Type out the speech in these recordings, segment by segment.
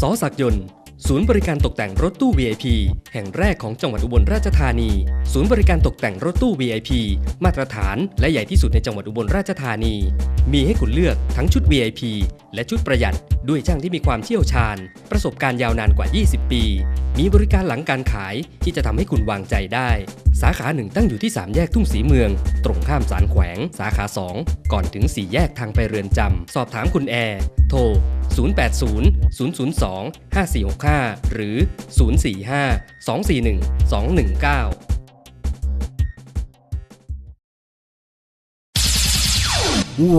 สอศักยนต์ ศูนย์บริการตกแต่งรถตู้ VIP แห่งแรกของจังหวัดอุบลราชธานี ศูนย์บริการตกแต่งรถตู้ VIP มาตรฐานและใหญ่ที่สุดในจังหวัดอุบลราชธานี มีให้คุณเลือกทั้งชุด VIP และชุดประหยัด ด้วยช่างที่มีความเชี่ยวชาญ ประสบการณ์ยาวนานกว่า 20 ปี มีบริการหลังการขายที่จะทำให้คุณวางใจได้ สาขาหนึ่งตั้งอยู่ที่ 3 แยกทุ่งสีเมือง ตรงข้ามศาลแขวง สาขา 2 ก่อนถึง 4 แยกทางไปเรือนจำสอบถามคุณแอร์โทร 080 002 5465หรือ 045 241 219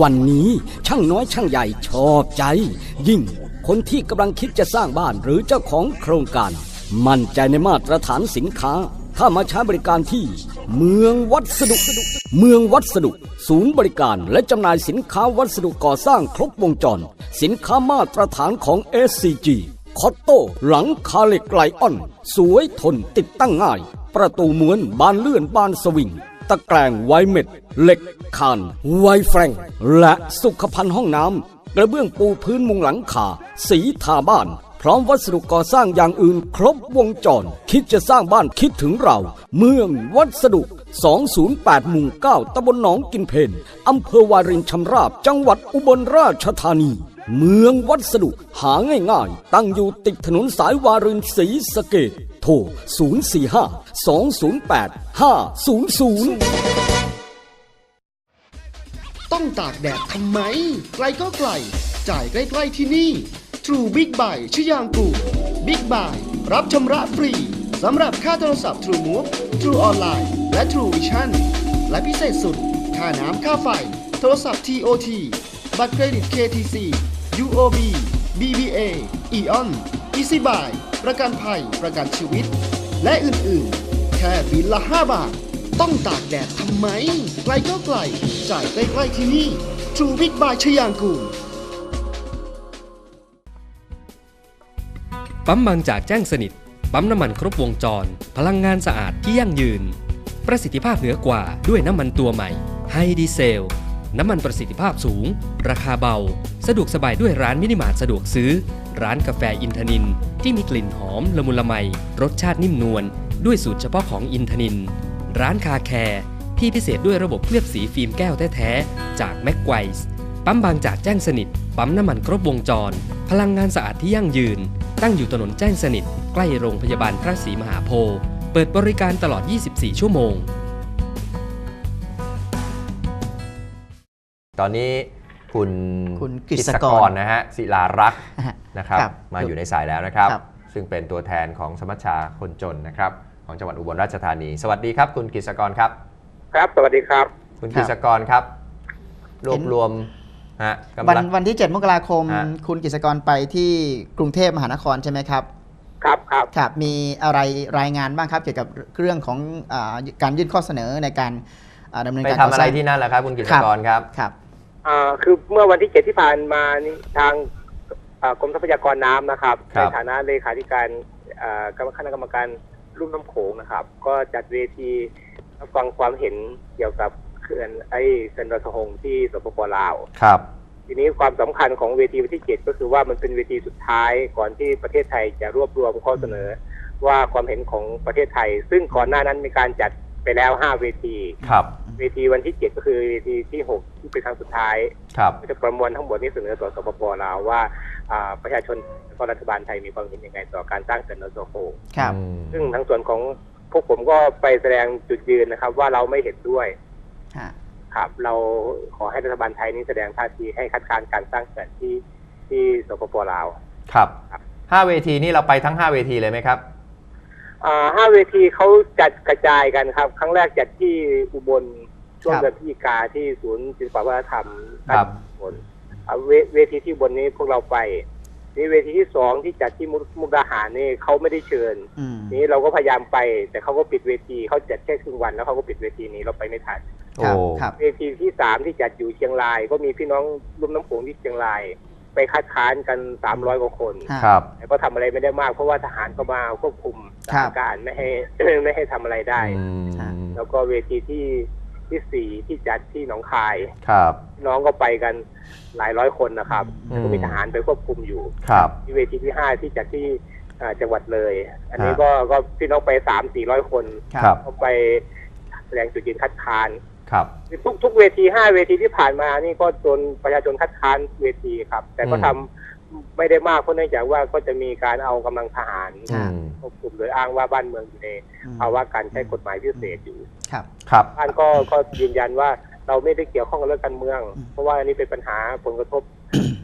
วันนี้ช่างน้อยช่างใหญ่ชอบใจ ยิ่งคนที่กำลังคิดจะสร้างบ้านหรือเจ้าของโครงการ มั่นใจในมาตรฐานสินค้า ถ้ามาใช้บริการที่ เมืองวัสดุ เมืองวัสดุ ศูนย์บริการและจำหน่ายสินค้าวัสดุก่อสร้างครบวงจร สินค้ามาตรฐานของ SCG คอตโต้หลังคาเหล็กไลออน สวยทนติดตั้งง่าย ประตูม้วนบานเลื่อนบานสวิง ตะแกรงไวเม็ด เหล็กคาน ไวแฟรงและสุขภัณฑ์ห้องน้ำกระเบื้องปูพื้นมุงหลังคา สีทาบ้าน พร้อมวัสดุก่อสร้างอย่างอื่นครบวงจร คิดจะสร้างบ้านคิดถึงเรา เมืองวัสดุ 208หมู่9ตำบลหนองกินเพนอำเภอวารินชำราบจังหวัดอุบลราชธานี เมืองวัสดุหาง่ายๆ ตั้งอยู่ติดถนนสายวารินศรีสะเกดโทร 045 208 500 ต้องตากแดดทำไม ไกลก็ไกล จ่ายใกล้ๆที่นี่ True Big Buy ชื่อยางกู Big Buy รับชำระฟรีสำหรับค่าโทรศัพท์ True Move True Online และ True Vision และพิเศษสุด ค่าน้ำค่าไฟ โทรศัพท์ TOT บัตรเครดิต KTC UOB BBA EON Easy Buy ประกันภัย ประกันชีวิต และอื่นๆ แค่บินละ 5 บาท ต้องตากแดดทำไม ไกลก็ไกล จ่ายใกล้ๆที่นี่ True Big Buy ชยางกูลปั๊มบางจากแจ้งสนิท ปั๊มน้ำมันครบวงจร พลังงานสะอาดที่ยั่งยืน ประสิทธิภาพเหนือกว่าด้วยน้ำมันตัวใหม่ไฮดีเซล น้ำมันประสิทธิภาพสูง ราคาเบา สะดวกสบายด้วยร้านมินิมาร์ทสะดวกซื้อ ร้านกาแฟอินทนิน ที่มีกลิ่นหอมละมุนละไม รสชาตินิ่มนวลด้วยสูตรเฉพาะของอินทนิน ร้านคาแคร์ที่พิเศษด้วยระบบเคลือบสีฟิล์มแก้วแท้ๆจากแม็กไกวส์ปั๊มบางจากแจ้งสนิท ปั๊มน้ำมันครบวงจร พลังงานสะอาดที่ยั่งยืน ตั้งอยู่ถนนแจ้งสนิท ใกล้โรงพยาบาลพระศรีมหาโพธิ์เปิดบริการตลอด 24 ชั่วโมง ตอนนี้คุณคุณกฤษกรนะฮะศิลารักษ์นะครับครับมาอยู่ในสายแล้วนะครับครับ ซึ่งเป็นตัวแทนของสมัชชาคนจนนะครับ ของจังหวัดอุบลราชธานี สวัสดีครับ คุณกฤษกรครับ ครับ สวัสดีครับ คุณคกรับฤษกรครับ รวบเห็นรวมฮะกำวันลังวันที่ 7 มกราคมฮะคุณกิษกรไปที่กรุงเทพมหานครใช่ไหมครับ ครับครับครับมีอะไรรายงานบ้างครับ เกี่ยวกับเรื่องของอาการยื่นข้อเสนอในการอ่าดำเนินไปการทำก่ออะสไรร้างที่นั่นแหละครับ คุณกฤษครับกรครับครับ อ่าคือเมื่อวันที่เจ็ดที่ผ่านมานี่ทางอ่ากรมทรัพยากรน้ำนะครับครัในบ ฐานะเลขาธิการอ่ากรรมคณะกรรมการรุ่มน้ำโขงนะครับ ก็จัดเวทีรับฟังความเห็นเกี่ยวกับเขื่อนไอ้เขื่อนระทหงที่สปปลาว ครับ ทีนี้ความสำคัญของเวทีวันที่เจ็ดก็คือว่ามันเป็นเวทีสุดท้ายก่อนที่ประเทศไทยจะรวบรวมข้อเสนอ ว่าความเห็นของประเทศไทย ซึ่งก่อนหน้านั้นมีการจัดไปแล้วห้าเวที ครับ เวทีวันที่เจ็ดก็คือเวทีที่หกที่เป็นครั้งสุดท้ายครับจะประมวลทั้งหมดนี้เสนอต่อสปปลาวว่าอ่าประชาชนและก็รัฐบาลไทยมีความเห็นยังไงต่อการสร้างเขื่อนนโซโคครับอืมซึ่งทั้งส่วนของพวกผมก็ไปแสดงจุดยืนนะครับ ว่าเราไม่เห็นด้วยฮะครับ เราขอให้รัฐบาลไทยนี้แสดงท่าทีให้คัดค้านการสร้างเขื่อนที่ที่สปปลาวครับครับห้าเวทีนี่เราไปทั้งห้าเวทีเลยไหมครับอ่าห้าเวทีเขาจัดกระจายกันครับ ครั้งแรกจัดที่อุบล ช่วงครับเดือนพฤศจิกาที่ศูนย์ศิลปวัฒนธรรมครับอุบลอ่าเวเวทีที่อุบนนี้พวกเราไปนี่เวทีที่สองที่จัดที่มุกมุกดาหารนี่เขาไม่ได้เชิญอืมนี้เราก็พยายามไป แต่เขาก็ปิดเวทีเขาจัดแค่ครึ่งวันแล้วเขาก็ปิดเวทีนี้เราไปไม่ทันโอ้ครับครับเวทีที่สามที่จัดอยู่เชียงราย ก็มีพี่น้องรุ่มน้ำโขงที่เชียงราย ไปคัดค้านกันสามร้อยกว่าคนฮะครับแต่ก็ทำอะไรไม่ได้มาก เพราะว่าทหารก็มาควบคุมสครัถานบการณ์ไม่ให้ไม่ให้ทำอะไรได้อืมแล้วก็เวทีที่ ที่สี่ที่จัดที่หนองคายครับ น้องก็ไปกันหลายร้อยคนนะครับอืม ก็มีทหารไปควบคุมอยู่ ครับ ที่เวทีที่ห้าที่จัดที่เอ่อจังหวัดเลย อันนี้ฮะก็ก็พี่น้องไปสามสี่ร้อยคนครับ เขาไปแสดงจุดยืนคัดค้าน ครับ ทุกทุกเวทีห้าเวทีที่ผ่านมานี่ก็โดนประชาชนคัดค้านเวทีครับ แต่ก็อืม ทำ ไม่ได้มากเพราะเนื่องจากว่าก็จะมีการเอากำลังทหารอืมควบคุมโดยอ้างว่าบ้านเมืองอยู่ในอืมภาวะการใช้กฎหมายพิเศษอยู่ครับ ครับบ้านก็ก็ยืนยันว่าเราไม่ได้เกี่ยวข้องกับเรื่องการเมืองอืมเพราะว่าอันนี้เป็นปัญหาผลกระทบ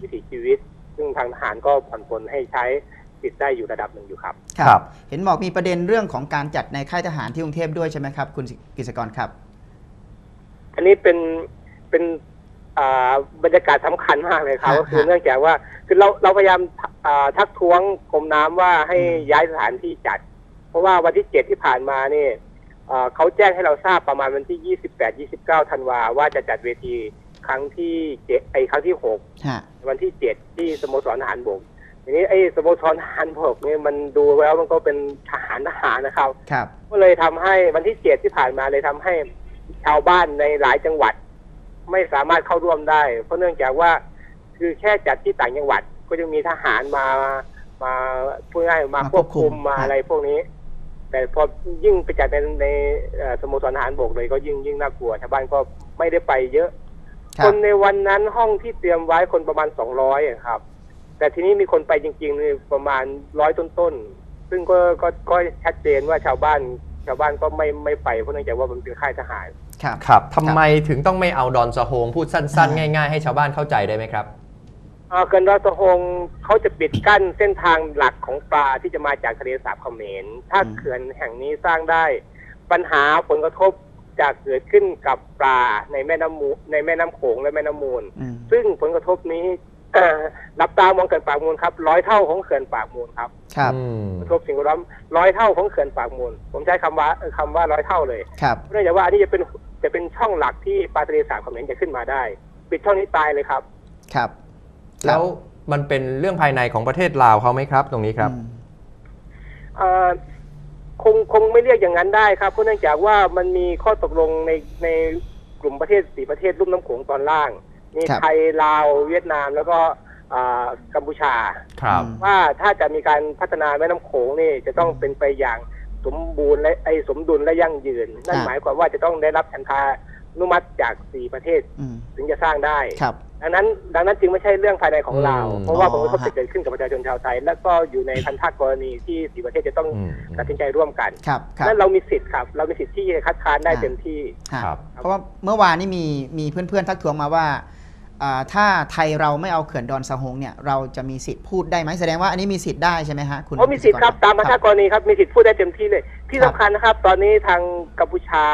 วิถีชีวิต ซึ่งทางทหารก็ผ่อนปลนให้ใช้สิทธิ์ได้อยู่ระดับหนึ่งอยู่ครับครับ เห็นบอกมีประเด็นเรื่องของการจัดในค่ายทหารที่กรุงเทพด้วยใช่ไหมครับ คุณกฤษกรครับ อันนี้เป็นเป็นอ่า บรรยากาศสำคัญมากเลยครับฮะก็คือฮะเนื่องจากว่าคือเราเราพยายามอ่าทักท้วงกรมน้ำว่าให้อืมย้ายสถานที่จัด เพราะว่าวันที่เจ็ดที่ผ่านมานี่เอ่อเขาแจ้งให้เราทราบประมาณวันที่ยี่สิบแปดยี่สิบเก้าธันวาว่าจะจัดเวทีครั้งที่เจ็ดไอครั้งที่หกฮะวันที่เจ็ดที่สโมสรทหารบกทีนี้ไอ้สโมสรทหารบกเนี่ยมันดูแล้วมันก็เป็นทหารทหารนะครับครับก็เลยทำให้วันที่เจ็ดที่ผ่านมาเลยทำให้ชาวบ้านในหลายจังหวัด ไม่สามารถเข้าร่วมได้ เพราะเนื่องจากว่าคือแค่จัดที่ต่างจังหวัดก็จะมีทหารมามาพูดง่ายๆมามาควบคุมควบคุมมาฮะอะไรพวกนี้ แต่พอยิ่งไปจัดในในเอ่อสโมสรทหารบกเลยก็ยิ่งยิ่งน่ากลัวชาวบ้านก็ไม่ได้ไปเยอะครัคบนในวันนั้นห้องที่เตรียมไว้คนประมาณสองร้อยครับ แต่ทีนี้มีคนไปจริงๆนี่ประมาณร้อยต้นๆซึ่งก็ก็ก็ชัดเจนว่าชาวบ้านชาวบ้านก็ไม่ไม่ไปเพราะเนื่องจากว่ามันเป็นค่ายทหาร ครับครับทำไมถึงต้องไม่เอาดอนสะโฮงพูดสั้นอ่าๆง่าย ๆ ให้ชาวบ้านเข้าใจได้ไหมครับอ่าเกินรอสะฮงเขาจะปิดกั้นเส้นทางหลักของปลาที่จะมาจากทะเลสาบเขมรถ้าอืมเขื่อนแห่งนี้สร้างได้ ปัญหาผลกระทบจะเกิดขึ้นกับปลาในแม่น้ำมูในแม่น้ำโขงและแม่น้ำมูลอืมซึ่งผลกระทบนี้เอ่อรับตามองเขื่อนปากมูลครับร้อยเท่าของเขื่อนปากมูลครับ ครับอืมกระทบสิ่งแวดล้อมร้อยเท่าของเขื่อนปากมูล ผมใช้คำว่าเอ่อคำว่าร้อยเท่าเลยครับเนื่องจากว่าอันนี้จะเป็น จะเป็นช่องหลักที่ปลาทะเลสาบเขมรจะขึ้นมาได้ ปิดช่องนี้ตายเลยครับ ครับ แล้วมันเป็นเรื่องภายในของประเทศลาวเขาไหมครับ ตรงนี้ครับอืมเอ่อคงคงไม่เรียกอย่างนั้นได้ครับ เพราะเนื่องจากว่ามันมีข้อตกลงในในกลุ่มประเทศสี่ประเทศรุ่มน้ำโขงตอนล่าง มีครับ ไทยลาวเวียดนามแล้วก็อ่ากัมพูชา ครับอืมว่าถ้าจะมีการพัฒนาแม่น้ำโขงนี่จะต้องเป็นไปอย่าง สมบูรณ์และไอสมดุลและยั่งยืน นั่นครับหมายความว่าจะต้องได้รับฉันทานุมัติจากสี่ประเทศอืมถึงจะสร้างได้ครับดังนั้น ดังนั้นจึงไม่ใช่เรื่องภายในของเราอืมเพราะว่าอ๋ผอลกระทบฮะจะเกิดขึ้นกับประชาชนชาวไทย และก็อยู่ในพันธะกรณีที่สี่ประเทศจะต้องอืมตัดสินใจร่วมกันครับครับนั่นเรามีสิทธิ์ครับ เรามีสิทธิ์ที่จะคัดค้านได้อ่าเต็มที่ฮะครับเพราะว่าเมื่อวานนี้มีมีเพื่อนๆทักท้วงมาว่าอ่า ถ้าไทยเราไม่เอาเขื่อนดอนสะฮงเนี่ยเราจะมีสิทธิ์พูดได้ไหมแสดงว่าอันนี้มีสิทธิ์ได้ใช่ไหมฮะคุณเพราะมีสิทธิ์ครับตามพันธะกรณีครับมีสิทธิ์พูดได้เต็มที่เลย ที่ครับสำคัญนะครับ ตอนนี้ทางกัมพูชา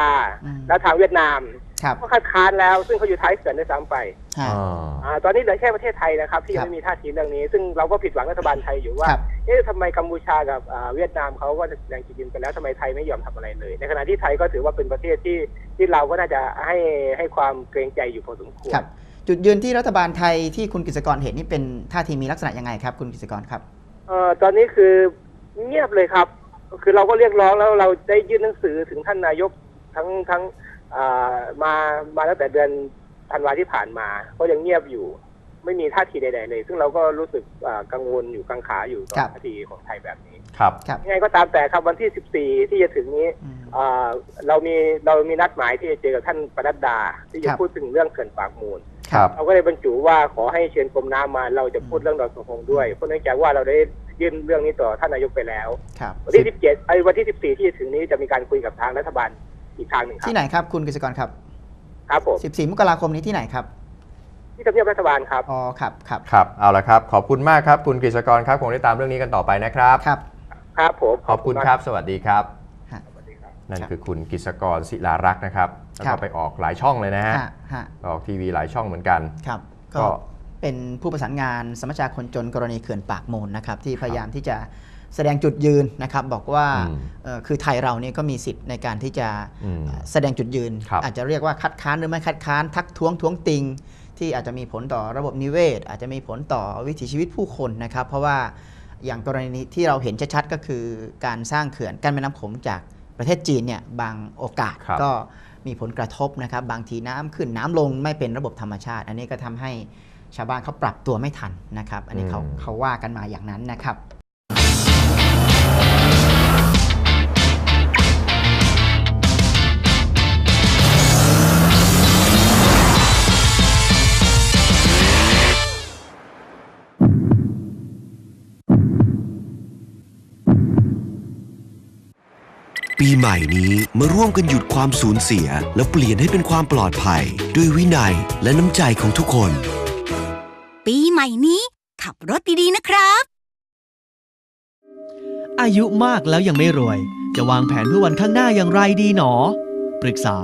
อืมและทางเวียดนามครับก็คัดค้านแล้วซึ่งเขาอยู่ท้ายเขื่อนด้วยซ้ำไปฮะอ่าอ่าตอนนี้เหลือแค่ประเทศไทยนะครับ ที่คยัรังบไม่มีท่าทีเรื่องนี้ ซึ่งเราก็ผิดหวังรัฐบาลไทยอยู่ว่าครับเอ๊ะทำไมกัมพูชากับอ่าเวียดนามเขาก็แสดงจุดยืนกันแล้วทำไมไทยไม่ยอมทำอะไรเลย ในขณะที่ไทยก็ถือว่าเป็นประเทศที่ที่เราก็น่าจะให้ให้ความเกรงใจอยู่พอสมควรครับ จุดยืนที่รัฐบาลไทยที่คุณกฤษกรเห็นนี่เป็นท่าทีมีลักษณะยังไงครับ คุณกฤษกรครับเอ่อตอนนี้คือเงียบเลยครับ คือเราก็เรียกร้องแล้วเราได้ยื่นหนังสือถึงท่านนายกทั้งทั้งอ่ามามาตั้งแต่เดือนธันวาที่ผ่านมา ก็ยังเงียบอยู่ ไม่มีท่าทีใดๆเลย ซึ่งเราก็รู้สึกอ่ากังวลอยู่กังขาอยู่ต่อครับท่าทีของไทยแบบนี้ครับครับยังไงก็ตามแต่ครับวันที่ 14 ที่จะถึงนี้อืมอ่าเรามีเรามีนัดหมายที่จะเจอกับท่านปนัดดา ที่จะครับพูดถึงเรื่องเขื่อนปากมูลครับ เราก็เลยบรรจุว่าขอให้เชิญกรมน้ำมาเราจะพูดเรื่องดอนสงคงด้วยเพราะเนื่องจากว่าเราได้ยื่นเรื่องนี้ต่อท่านนายกไปแล้วครับวันที่17ไอ้วันที่14ที่จะถึงนี้จะมีการคุยกับทางรัฐบาลอีกทางหนึ่งครัที่บไหนครับ คุณกฤษกรครับ ครับผม14มกราคมนี้ที่ไหนครับที่ทำเนียบรัฐบาลครับอ๋อครับครับครับเอาละครับ ขอบคุณมากครับคุณกฤษกรครับคงได้ตามเรื่องนี้กันต่อไปนะครับครับ ครับผมขอบคุณครับ สวัสดีครับ นั่นครับคือคุณกฤษกรศิลารักษ์นะครับ แล้วครัก็บไปออกหลายช่องเลยนะฮะฮะฮะ ออกทีวีหลายช่องเหมือนกัน ครับก็ก็เป็นผู้ประสานงานสมัชชาคนจนกรณีเขื่อนปากมูลนะครับ ที่พยายามที่จะแสดงจุดยืนนะครับบอกว่าอืมเอ่อคือไทยเราเนี่ยก็มีสิทธิ์ในการที่จะอืมแสดงจุดยืนครับอาจจะเรียกว่าคัดค้านหรือไม่คัดค้านทักท้วงท้วงติง ที่อาจจะมีผลต่อระบบนิเวศ อาจจะมีผลต่อวิถีชีวิตผู้คนนะครับ เพราะว่าอย่างกรณีที่เราเห็นชัดๆก็คือการสร้างเขื่อนกั้นแม่น้ำโขงจาก ประเทศจีนเนี่ยบางโอกาสครับก็มีผลกระทบนะครับบางทีน้ำขึ้นน้ำลงไม่เป็นระบบธรรมชาติ อันนี้ก็ทำให้ชาวบ้านเขาปรับตัวไม่ทันนะครับ อันนี้เขาอืมเขาว่ากันมาอย่างนั้นนะครับ ใหม่นี้มาร่วมกันหยุดความสูญเสีย แล้วเปลี่ยนให้เป็นความปลอดภัย ด้วยวินัยและน้ำใจของทุกคน ปีใหม่นี้ขับรถดีๆนะครับ อายุมากแล้วยังไม่รวย จะวางแผนเพื่อวันข้างหน้าอย่างไรดีหนอ ปรึกษา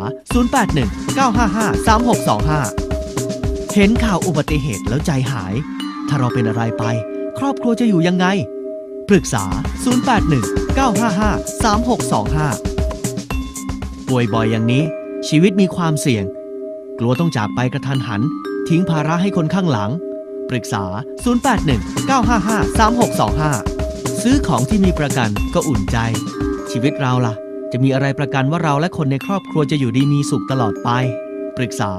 081 955 3625 เห็นข่าวอุบัติเหตุแล้วใจหาย ถ้าเราเป็นอะไรไป ครอบครัวจะอยู่ยังไง ปรึกษา 081 955 3625 ป่วยบ่อยอย่างนี้ ชีวิตมีความเสี่ยง กลัวต้องจากไปกระทันหัน ทิ้งภาระให้คนข้างหลัง ปรึกษา 081 955 3625 ซื้อของที่มีประกันก็อุ่นใจ ชีวิตเราล่ะ จะมีอะไรประกันว่าเราและคนในครอบครัวจะอยู่ดีมีสุขตลอดไป ปรึกษา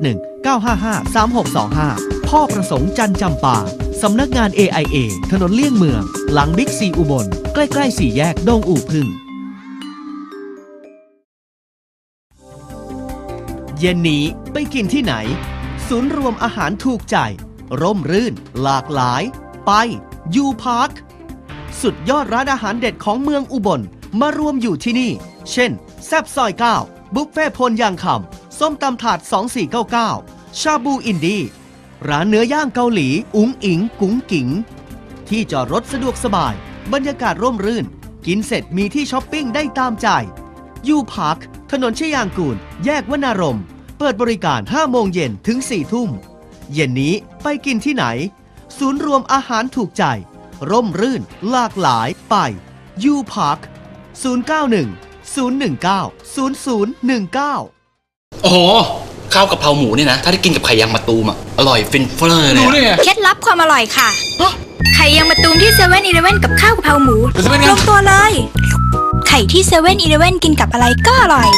081 955 3625 พ่อประสงค์จันจำปาสำนักงาน AIA ถนนเลี่ยงเมือง หลังบิ๊กซีอุบล ใกล้ ๆ สี่แยกดงอู่พึ่ง เย็นนี้ไปกินที่ไหน ศูนย์รวมอาหารถูกใจ ร่มรื่น หลากหลาย ไปยูพาร์คสุดยอดร้านอาหารเด็ดของเมืองอุบลมารวมอยู่ที่นี่ เช่น แซบซอย 9 บุฟเฟ่พลยางคำส้มตำถาด 2499 ชาบูอินดี ร้านเนื้อย่างเกาหลี อุ๋งอิง กุ๋งกิ๋งที่จอดรถสะดวกสบาย บรรยากาศร่มรื่น กินเสร็จมีที่ช้อปปิ้งได้ตามใจยูพาร์คถนนชยางกูล แยกวนารมณ์เปิดบริการ 5 โมงเย็นถึง 4 ทุ่ม เย็นนี้ไปกินที่ไหน ศูนย์รวมอาหารถูกใจ ร่มรื่น หลากหลายไปยูพาร์ค091 019 0019โอ้โหข้าวกะเพราหมูเนี่ยนะ ถ้าได้กินกับไข่ยางมะตูมอะ อร่อยฟินเฟ้อเลยรู้ได้ไงเคล็ดลับความอร่อยค่ะ ไข่ยังมาตูมที่เซเว่นอีเลเว่นกับข้าวกะเพราหมูเป็นไง ลงตัวเลย ไข่ที่เซเว่นอีเลเว่นกินกับอะไรก็อร่อย